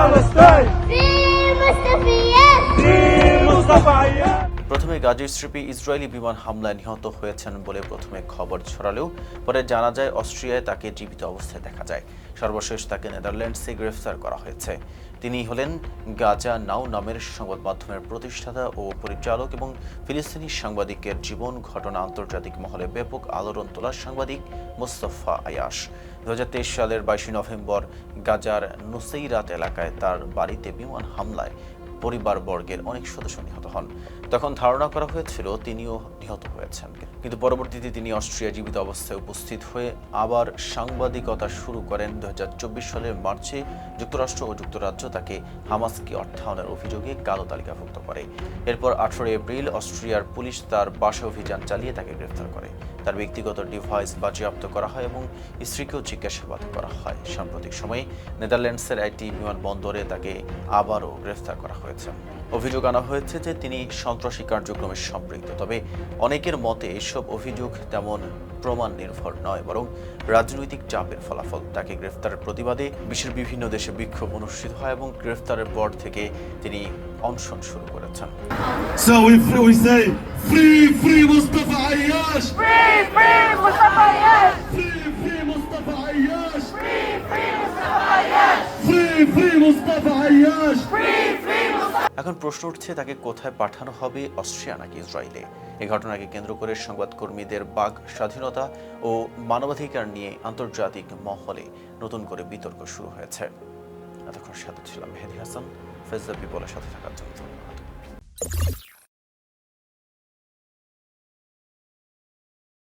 Palestine! গাজীর স্ট্রিপে Israeli বিমান হামলায় নিহত হয়েছেন বলে প্রথমে খবর ছড়ালেও পরে জানা যায় অস্ট্রিয়ায় তাকে জীবিত অবস্থায় দেখা যায়। সর্বশেষ তাকে নেদারল্যান্ডসে গ্রেফতার করা হয়েছে। তিনি হলেন গাজা নাও নামের সংবাদ মাধ্যমের প্রতিষ্ঠাতা ও পরিচালক এবং ফিলিস্তিনি সাংবাদিকের জীবন ঘটনা আন্তর্জাতিক মহলে ব্যাপক আলোড়ন তোলা সাংবাদিক মোস্তফা আয়াস। দু হাজার তেইশ সালের বাইশে নভেম্বর গাজার নুসেইরাত এলাকায় তার বাড়িতে বিমান হামলায় পরিবারবর্গের অনেক সদস্য নিহত হন। তখন ধারণা করা হয়েছিল তিনিও নিহত হয়েছেন। কিন্তু পরবর্তীতে তিনি অস্ট্রিয়া জীবিত অবস্থায় উপস্থিত হয়ে আবার সাংবাদিকতা শুরু করেন দু হাজার চব্বিশ সালের মার্চে। যুক্তরাষ্ট্র ও যুক্তরাজ্য তাকে হামাসকে অর্থায়নের অভিযোগে কালো তালিকাভুক্ত করে। এরপর আঠারোই এপ্রিল অস্ট্রিয়ার পুলিশ তার বাসা অভিযান চালিয়ে তাকে গ্রেফতার করে। তার ব্যক্তিগত ডিভাইস বাজেয়াপ্ত করা হয় এবং স্ত্রীকেও জিজ্ঞাসাবাদ করা হয়। সাম্প্রতিক সময়ে নেদারল্যান্ডসের একটি বিমানবন্দরে তাকে আবারও গ্রেফতার করা হয়েছে। অভিযোগ আনা হয়েছে যে তিনি সন্ত্রাসী কার্যক্রমে সম্পৃক্ত, তবে অনেকের মতে এসব অভিযোগ তেমন প্রমাণ নির্ভর নয়, বরং রাজনৈতিক চাপের ফলাফল। তাকে গ্রেফতারের প্রতিবাদে বিশ্বের বিভিন্ন দেশে বিক্ষোভ অনুষ্ঠিত হয় এবং গ্রেফতারের পর থেকে তিনি অনশন শুরু করেছেন। Ayyash! Free, free Mustafa! Free, free Mustafa Ayyash! Free, free Mustafa! Free, free Mustafa Ayyash! Free, free Mustafa এখন প্রশ্ন উঠছে তাকে কোথায় পাঠানো হবে অস্ট্রিয়া নাকি ইসরায়েলে এই ঘটনাকে কেন্দ্র করে সংবাদকর্মীদের বাক স্বাধীনতা ও মানবাধিকার নিয়ে আন্তর্জাতিক মহলে নতুন করে বিতর্ক শুরু হয়েছে এতক্ষণ সাথে ছিলাম মেহেদি হাসান ফেজা পিপলের সাথে থাকার জন্য ধন্যবাদ